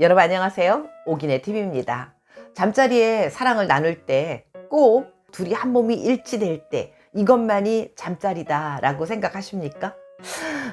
여러분 안녕하세요. 오기네 TV입니다. 잠자리에 사랑을 나눌 때 꼭 둘이 한 몸이 일치될 때 이것만이 잠자리다라고 생각하십니까?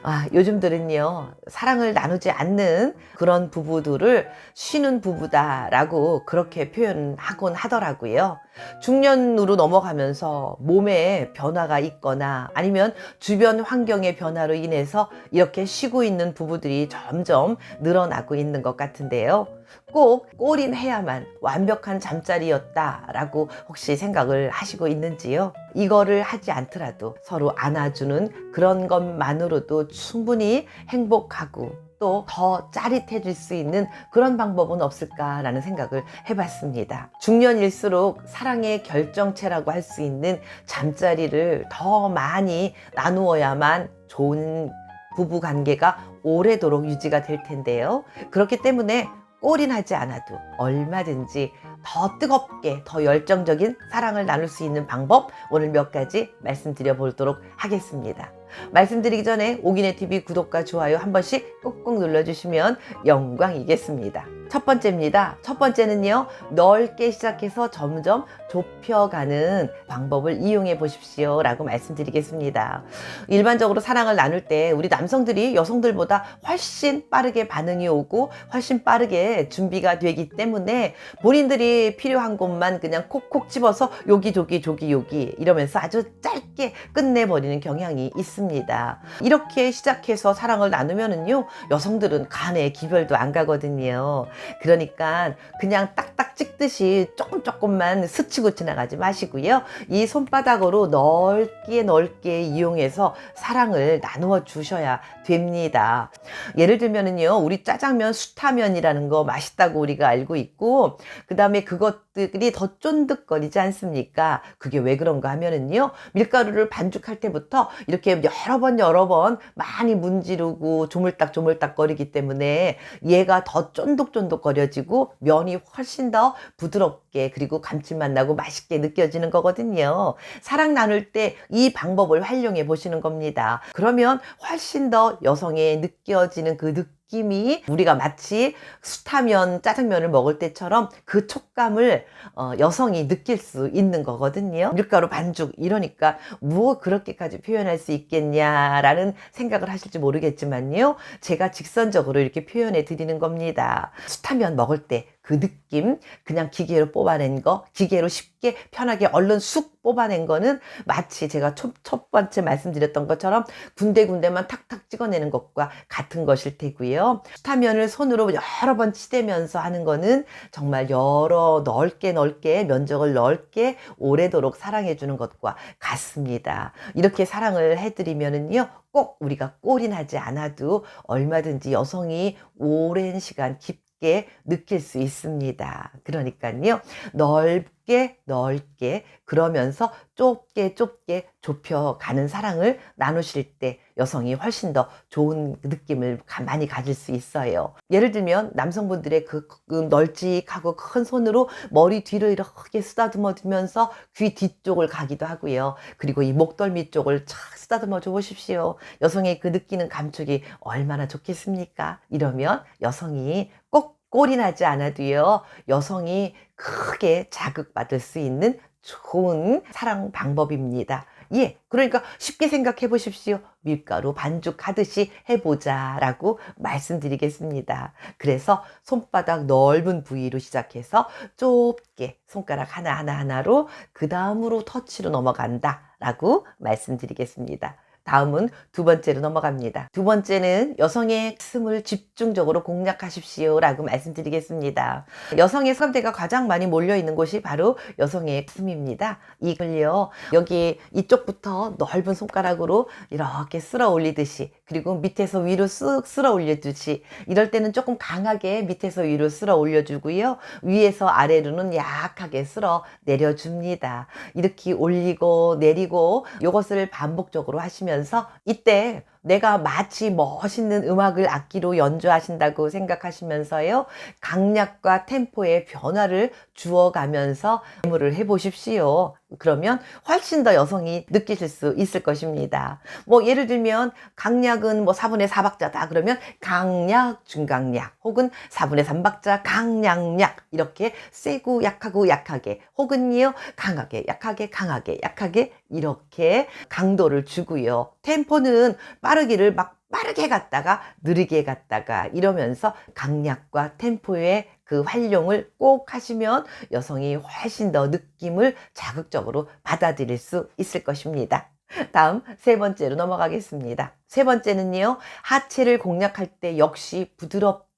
아, 요즘들은요, 사랑을 나누지 않는 그런 부부들을 쉬는 부부다라고 그렇게 표현하곤 하더라고요. 중년으로 넘어가면서 몸에 변화가 있거나 아니면 주변 환경의 변화로 인해서 이렇게 쉬고 있는 부부들이 점점 늘어나고 있는 것 같은데요. 꼭 꼴인해야만 완벽한 잠자리였다라고 혹시 생각을 하시고 있는지요? 이거를 하지 않더라도 서로 안아주는 그런 것만으로도 충분히 행복하고 또더 짜릿해질 수 있는 그런 방법은 없을까라는 생각을 해봤습니다. 중년일수록 사랑의 결정체라고 할 수 있는 잠자리를 더 많이 나누어야만 좋은 부부 관계가 오래도록 유지가 될 텐데요. 그렇기 때문에 꼴인하지 않아도 얼마든지 더 뜨겁게 더 열정적인 사랑을 나눌 수 있는 방법 오늘 몇 가지 말씀드려 보도록 하겠습니다. 말씀드리기 전에 오기네 TV 구독과 좋아요 한 번씩 꼭꼭 눌러주시면 영광이겠습니다. 첫 번째입니다. 첫 번째는요, 넓게 시작해서 점점 좁혀가는 방법을 이용해 보십시오. 라고 말씀드리겠습니다. 일반적으로 사랑을 나눌 때 우리 남성들이 여성들보다 훨씬 빠르게 반응이 오고 훨씬 빠르게 준비가 되기 때문에 본인들이 필요한 곳만 그냥 콕콕 집어서 여기 저기 저기 여기 이러면서 아주 짧게 끝내버리는 경향이 있습니다. 이렇게 시작해서 사랑을 나누면은요, 여성들은 간에 기별도 안 가거든요. 그러니까 그냥 딱딱 찍듯이 조금 조금만 스치고 지나가지 마시고요. 이 손바닥으로 넓게 넓게 이용해서 사랑을 나누어 주셔야 됩니다. 예를 들면은요, 우리 짜장면 수타면이라는 거 맛있다고 우리가 알고 있고, 그 다음에 그것들이 더 쫀득거리지 않습니까? 그게 왜 그런가 하면은요, 밀가루를 반죽할 때부터 이렇게 여러 번 여러 번 많이 문지르고 조물딱 조물딱 거리기 때문에 얘가 더 쫀득쫀득거려지고 면이 훨씬 더 부드럽게 그리고 감칠맛 나고 맛있게 느껴지는 거거든요. 사랑 나눌 때 이 방법을 활용해 보시는 겁니다. 그러면 훨씬 더 여성에 느껴지는 그 느 낌이 우리가 마치 수타면 짜장면을 먹을 때처럼 그 촉감을 어, 여성이 느낄 수 있는 거거든요. 밀가루 반죽 이러니까 뭐 그렇게까지 표현할 수 있겠냐라는 생각을 하실지 모르겠지만요. 제가 직선적으로 이렇게 표현해 드리는 겁니다. 수타면 먹을 때 그 느낌 그냥 기계로 뽑아낸 거 기계로 쉽게 편하게 얼른 쑥 뽑아낸 거는 마치 제가 첫, 첫 번째 말씀드렸던 것처럼 군데군데만 탁탁 찍어내는 것과 같은 것일 테고요. 수타면을 손으로 여러 번 치대면서 하는 거는 정말 여러 넓게 넓게 면적을 넓게 오래도록 사랑해 주는 것과 같습니다. 이렇게 사랑을 해드리면은요. 꼭 우리가 꼴인하지 않아도 얼마든지 여성이 오랜 시간 깊게 느낄 수 있습니다. 그러니까요. 넓게 넓게 그러면서 좁게 좁게 좁혀가는 사랑을 나누실 때 여성이 훨씬 더 좋은 느낌을 가- 많이 가질 수 있어요. 예를 들면 남성분들의 그, 그 널찍하고 큰 손으로 머리 뒤를 이렇게 쓰다듬어 주면서 귀 뒤쪽을 가기도 하고요. 그리고 이 목덜미 쪽을 착 쓰다듬어 줘 보십시오. 여성의 그 느끼는 감촉이 얼마나 좋겠습니까? 이러면 여성이 꼭 꼴인하지 않아도요, 여성이 크게 자극받을 수 있는 좋은 사랑 방법입니다. 예, 그러니까 쉽게 생각해 보십시오. 밀가루 반죽하듯이 해보자 라고 말씀드리겠습니다. 그래서 손바닥 넓은 부위로 시작해서 좁게 손가락 하나하나 하나로 그 다음으로 터치로 넘어간다 라고 말씀드리겠습니다. 다음은 두 번째로 넘어갑니다. 두 번째는 여성의 가슴을 집중적으로 공략하십시오 라고 말씀드리겠습니다. 여성의 성대가 가장 많이 몰려 있는 곳이 바로 여성의 가슴입니다. 이걸요, 여기 이쪽부터 넓은 손가락으로 이렇게 쓸어 올리듯이, 그리고 밑에서 위로 쓱 쓸어 올려주듯이, 이럴 때는 조금 강하게 밑에서 위로 쓸어 올려주고요. 위에서 아래로는 약하게 쓸어 내려줍니다. 이렇게 올리고 내리고 이것을 반복적으로 하시면 서 이때 내가 마치 멋있는 음악을 악기로 연주하신다고 생각하시면서요. 강약과 템포의 변화를 주어가면서 메모를 해보십시오. 그러면 훨씬 더 여성이 느끼실 수 있을 것입니다. 뭐 예를 들면 강약은 뭐 4분의 4박자다 그러면 강약, 중강약 혹은 4분의 3박자 강약약 이렇게 세고 약하고 약하게 혹은요 강하게 약하게 강하게 약하게 이렇게 강도를 주고요. 템포는 빠 르기를 막 빠르게 갔다가 느리게 갔다가 이러면서 강약과 템포의 그 활용을 꼭 하시면 여성이 훨씬 더 느낌을 자극적으로 받아들일 수 있을 것입니다. 다음 세 번째로 넘어가겠습니다. 세 번째는요, 하체를 공략할 때 역시 부드럽게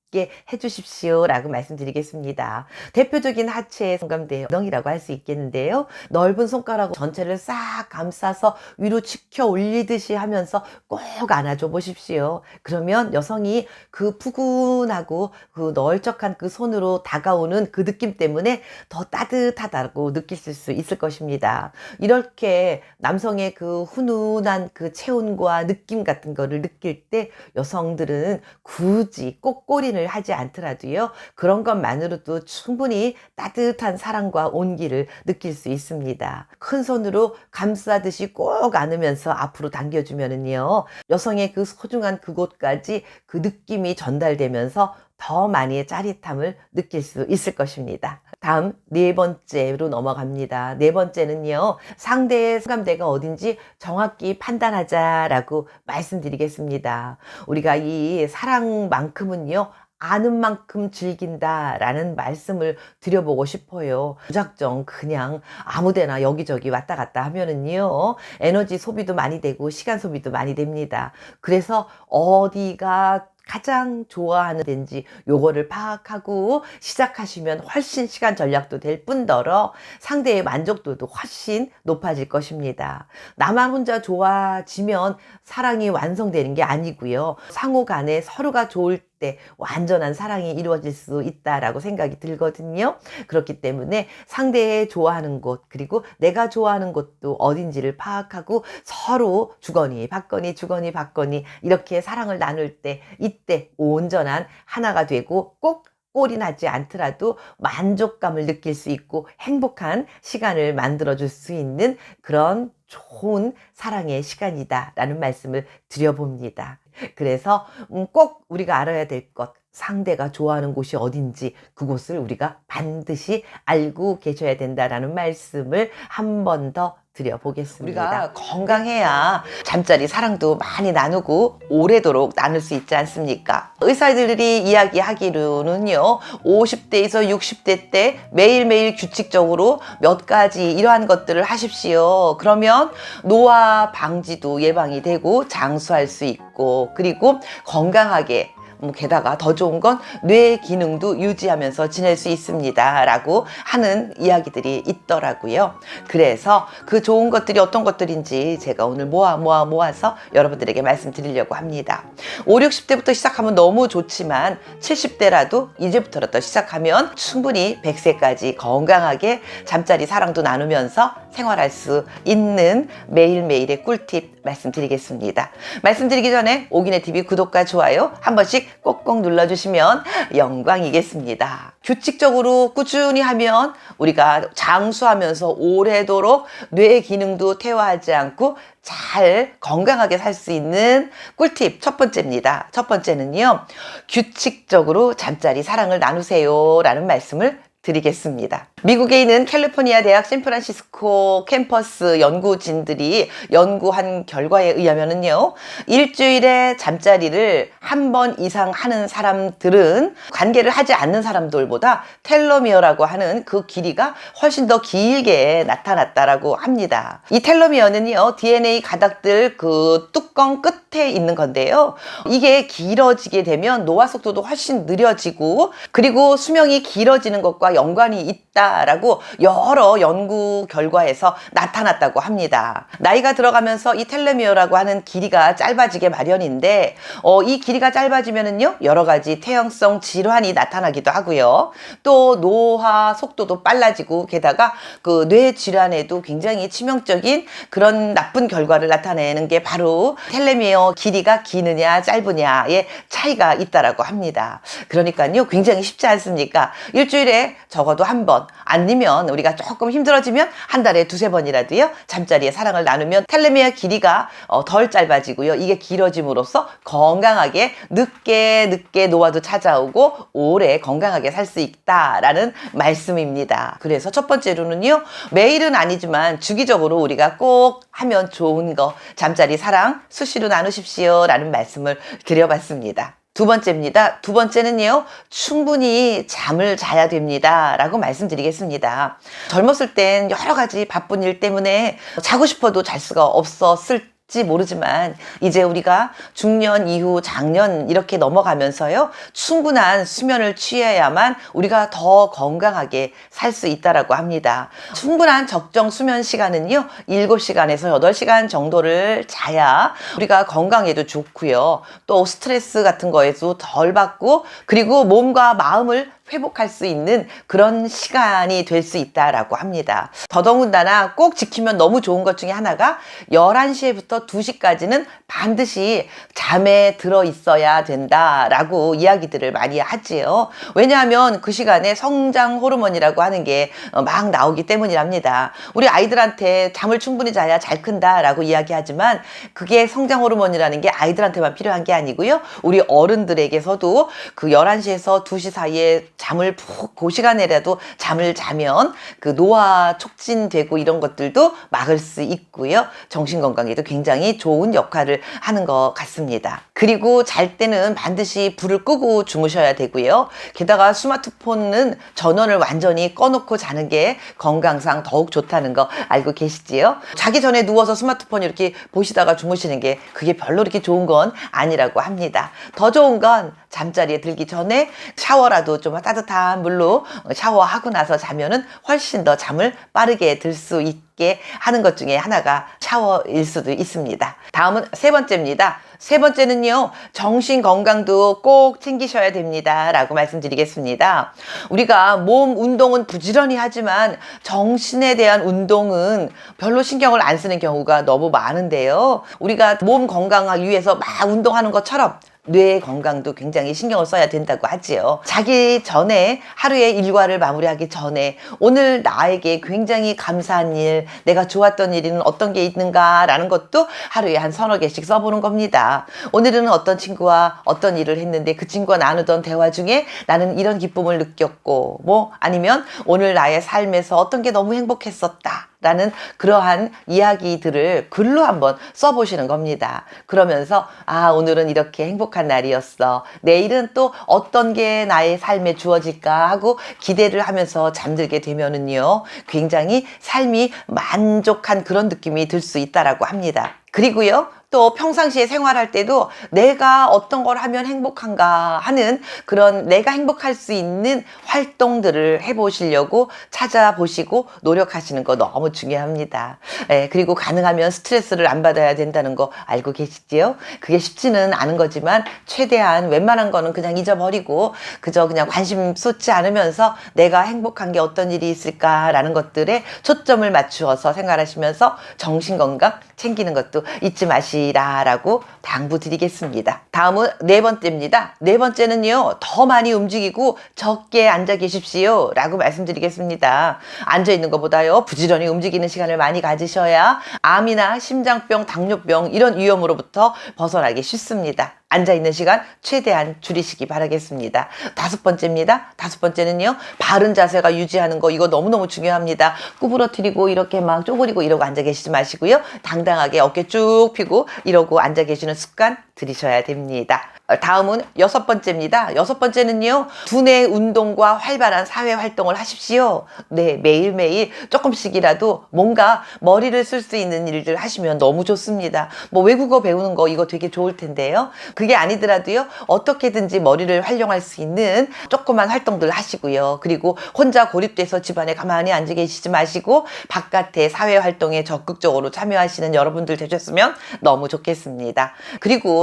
해주십시오 라고 말씀드리겠습니다. 대표적인 하체의 성감대 엉덩이라고 할 수 있겠는데요. 넓은 손가락으로 전체를 싹 감싸서 위로 치켜 올리듯이 하면서 꼭 안아줘 보십시오. 그러면 여성이 그 푸근하고 그 널쩍한 그 손으로 다가오는 그 느낌 때문에 더 따뜻하다고 느낄 수 있을 것입니다. 이렇게 남성의 그 훈훈한 그 체온과 느낌 같은 거를 느낄 때 여성들은 굳이 꼭 꼬리를 하지 않더라도요. 그런 것만으로도 충분히 따뜻한 사랑과 온기를 느낄 수 있습니다. 큰 손으로 감싸듯이 꼭 안으면서 앞으로 당겨주면은요. 여성의 그 소중한 그곳까지 그 느낌이 전달되면서 더 많이 짜릿함을 느낄 수 있을 것입니다. 다음 네 번째로 넘어갑니다. 네 번째는요. 상대의 수감대가 어딘지 정확히 판단하자라고 말씀드리겠습니다. 우리가 이 사랑만큼은요. 아는 만큼 즐긴다라는 말씀을 드려보고 싶어요. 무작정 그냥 아무데나 여기저기 왔다 갔다 하면은요, 에너지 소비도 많이 되고 시간 소비도 많이 됩니다. 그래서 어디가 가장 좋아하는 데인지 요거를 파악하고 시작하시면 훨씬 시간 전략도 될 뿐더러 상대의 만족도도 훨씬 높아질 것입니다. 나만 혼자 좋아지면 사랑이 완성되는 게 아니고요. 상호 간에 서로가 좋을 때 완전한 사랑이 이루어질 수 있다라고 생각이 들거든요. 그렇기 때문에 상대의 좋아하는 곳 그리고 내가 좋아하는 곳도 어딘지를 파악하고 서로 주거니 받거니 주거니 받거니 이렇게 사랑을 나눌 때 이때 온전한 하나가 되고 꼭 꼴이 나지 않더라도 만족감을 느낄 수 있고 행복한 시간을 만들어 줄 수 있는 그런 좋은 사랑의 시간이다라는 말씀을 드려봅니다. 그래서 음, 꼭 우리가 알아야 될 것, 상대가 좋아하는 곳이 어딘지 그곳을 우리가 반드시 알고 계셔야 된다라는 말씀을 한 번 더 드려보겠습니다. 우리가 건강해야 잠자리 사랑도 많이 나누고 오래도록 나눌 수 있지 않습니까? 의사들이 이야기하기로는요, 50대에서 60대 때 매일매일 규칙적으로 몇 가지 이러한 것들을 하십시오. 그러면 노화 방지도 예방이 되고 장수할 수 있고, 그리고 건강하게 뭐 게다가 더 좋은 건 뇌 기능도 유지하면서 지낼 수 있습니다. 라고 하는 이야기들이 있더라고요. 그래서 그 좋은 것들이 어떤 것들인지 제가 오늘 모아 모아 모아서 여러분들에게 말씀드리려고 합니다. 5, 60대부터 시작하면 너무 좋지만 70대라도 이제부터라도 시작하면 충분히 100세까지 건강하게 잠자리 사랑도 나누면서 생활할 수 있는 매일매일의 꿀팁 말씀드리겠습니다. 말씀드리기 전에 오기네 TV 구독과 좋아요 한 번씩 꼭꼭 눌러주시면 영광이겠습니다. 규칙적으로 꾸준히 하면 우리가 장수하면서 오래도록 뇌 기능도 퇴화하지 않고 잘 건강하게 살 수 있는 꿀팁 첫 번째입니다. 첫 번째는요. 규칙적으로 잠자리 사랑을 나누세요 라는 말씀을 드리겠습니다. 미국에 있는 캘리포니아 대학 샌프란시스코 캠퍼스 연구진들이 연구한 결과에 의하면은요, 일주일에 잠자리를 한 번 이상 하는 사람들은 관계를 하지 않는 사람들보다 텔로미어라고 하는 그 길이가 훨씬 더 길게 나타났다라고 합니다. 이 텔로미어는요, DNA 가닥들 그 뚜껑 끝에 있는 건데요. 이게 길어지게 되면 노화 속도도 훨씬 느려지고, 그리고 수명이 길어지는 것과 연관이 있다. 있다라고 여러 연구 결과에서 나타났다고 합니다. 나이가 들어가면서 이 텔레미어라고 하는 길이가 짧아지게 마련인데 어, 이 길이가 짧아지면은요 여러 가지 태형성 질환이 나타나기도 하고요. 또 노화 속도도 빨라지고 게다가 그 뇌 질환에도 굉장히 치명적인 그런 나쁜 결과를 나타내는 게 바로 텔레미어 길이가 기느냐 짧으냐의 차이가 있다라고 합니다. 그러니까요 굉장히 쉽지 않습니까? 일주일에 적어도 한 번, 아니면 우리가 조금 힘들어지면 한 달에 두세 번이라도요 잠자리에 사랑을 나누면 텔레미어 길이가 어, 덜 짧아지고요. 이게 길어짐으로써 건강하게 늦게 늦게 노화도 찾아오고 오래 건강하게 살 수 있다라는 말씀입니다. 그래서 첫 번째로는요 매일은 아니지만 주기적으로 우리가 꼭 하면 좋은 거 잠자리 사랑 수시로 나누십시오 라는 말씀을 드려봤습니다. 두 번째입니다. 두 번째는요, 충분히 잠을 자야 됩니다. 라고 말씀드리겠습니다. 젊었을 땐 여러 가지 바쁜 일 때문에 자고 싶어도 잘 수가 없었을 지 모르지만 이제 우리가 중년 이후 장년 이렇게 넘어가면서요 충분한 수면을 취해야만 우리가 더 건강하게 살 수 있다라고 합니다. 충분한 적정 수면 시간은요 7시간에서 8시간 정도를 자야 우리가 건강에도 좋고요 또 스트레스 같은 거에도 덜 받고 그리고 몸과 마음을 회복할 수 있는 그런 시간이 될 수 있다라고 합니다. 더더군다나 꼭 지키면 너무 좋은 것 중에 하나가 11시부터 2시까지는 반드시 잠에 들어 있어야 된다라고 이야기들을 많이 하지요. 왜냐하면 그 시간에 성장 호르몬이라고 하는 게 막 나오기 때문이랍니다. 우리 아이들한테 잠을 충분히 자야 잘 큰다라고 이야기하지만 그게 성장 호르몬이라는 게 아이들한테만 필요한 게 아니고요. 우리 어른들에게서도 그 11시에서 2시 사이에 잠을 푹 그 시간에라도 잠을 자면 그 노화 촉진되고 이런 것들도 막을 수 있고요. 정신 건강에도 굉장히 좋은 역할을 하는 것 같습니다. 그리고 잘 때는 반드시 불을 끄고 주무셔야 되고요. 게다가 스마트폰은 전원을 완전히 꺼놓고 자는 게 건강상 더욱 좋다는 거 알고 계시지요? 자기 전에 누워서 스마트폰 이렇게 보시다가 주무시는 게 그게 별로 이렇게 좋은 건 아니라고 합니다. 더 좋은 건 잠자리에 들기 전에 샤워라도 좀 따뜻한 물로 샤워하고 나서 자면은 훨씬 더 잠을 빠르게 들 수 있게 하는 것 중에 하나가 샤워일 수도 있습니다. 다음은 세 번째입니다. 세 번째는요, 정신 건강도 꼭 챙기셔야 됩니다. 라고 말씀드리겠습니다. 우리가 몸 운동은 부지런히 하지만 정신에 대한 운동은 별로 신경을 안 쓰는 경우가 너무 많은데요. 우리가 몸 건강하기 위해서 막 운동하는 것처럼 뇌 건강도 굉장히 신경을 써야 된다고 하지요. 자기 전에 하루의 일과를 마무리하기 전에 오늘 나에게 굉장히 감사한 일, 내가 좋았던 일은 어떤 게 있는가라는 것도 하루에 한 서너 개씩 써보는 겁니다. 오늘은 어떤 친구와 어떤 일을 했는데 그 친구와 나누던 대화 중에 나는 이런 기쁨을 느꼈고 뭐 아니면 오늘 나의 삶에서 어떤 게 너무 행복했었다. 라는 그러한 이야기들을 글로 한번 써보시는 겁니다. 그러면서, 아, 오늘은 이렇게 행복한 날이었어. 내일은 또 어떤 게 나의 삶에 주어질까 하고 기대를 하면서 잠들게 되면은요, 굉장히 삶이 만족한 그런 느낌이 들 수 있다라고 합니다. 그리고요, 또 평상시에 생활할 때도 내가 어떤 걸 하면 행복한가 하는 그런 내가 행복할 수 있는 활동들을 해보시려고 찾아보시고 노력하시는 거 너무 중요합니다. 예, 그리고 가능하면 스트레스를 안 받아야 된다는 거 알고 계시지요? 그게 쉽지는 않은 거지만 최대한 웬만한 거는 그냥 잊어버리고 그저 그냥 관심 쏟지 않으면서 내가 행복한 게 어떤 일이 있을까라는 것들에 초점을 맞추어서 생활하시면서 정신 건강 챙기는 것도 잊지 마시라라고 당부드리겠습니다. 다음은 네 번째입니다. 네 번째는요, 더 많이 움직이고 적게 앉아 계십시오. 라고 말씀드리겠습니다. 앉아 있는 것보다요, 부지런히 움직이는 시간을 많이 가지셔야 암이나 심장병, 당뇨병 이런 위험으로부터 벗어나기 쉽습니다. 앉아 있는 시간 최대한 줄이시기 바라겠습니다. 다섯 번째입니다. 다섯 번째는요, 바른 자세가 유지하는 거 이거 너무너무 중요합니다. 구부러뜨리고 이렇게 막 쪼그리고 이러고 앉아 계시지 마시고요. 당당하게 어깨 쭉 펴고 이러고 앉아 계시는 습관 들이셔야 됩니다. 어, 다음은 여섯 번째입니다. 여섯 번째는요, 두뇌 운동과 활발한 사회 활동을 하십시오. 네, 매일매일 조금씩이라도 뭔가 머리를 쓸 수 있는 일들 하시면 너무 좋습니다. 뭐 외국어 배우는 거 이거 되게 좋을 텐데요. 그게 아니더라도요, 어떻게든지 머리를 활용할 수 있는 조그만 활동들 하시고요. 그리고 혼자 고립돼서 집안에 가만히 앉아 계시지 마시고 바깥에 사회 활동에 적극적으로 참여하시는 여러분들 되셨으면 너무 좋겠습니다.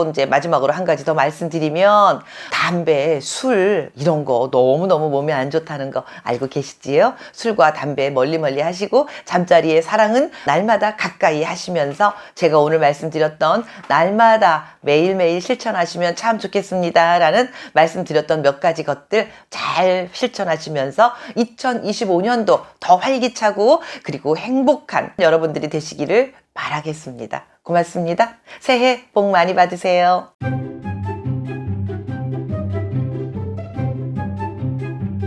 그리고 이제 마지막으로 한 가지 더 말씀드리면 담배, 술 이런 거 너무너무 몸에 안 좋다는 거 알고 계시지요? 술과 담배 멀리 멀리 하시고 잠자리의 사랑은 날마다 가까이 하시면서 제가 오늘 말씀드렸던 날마다 매일매일 실천하시면 참 좋겠습니다. 라는 말씀드렸던 몇 가지 것들 잘 실천하시면서 2025년도 더 활기차고 그리고 행복한 여러분들이 되시기를 바라겠습니다. 고맙습니다. 새해 복 많이 받으세요.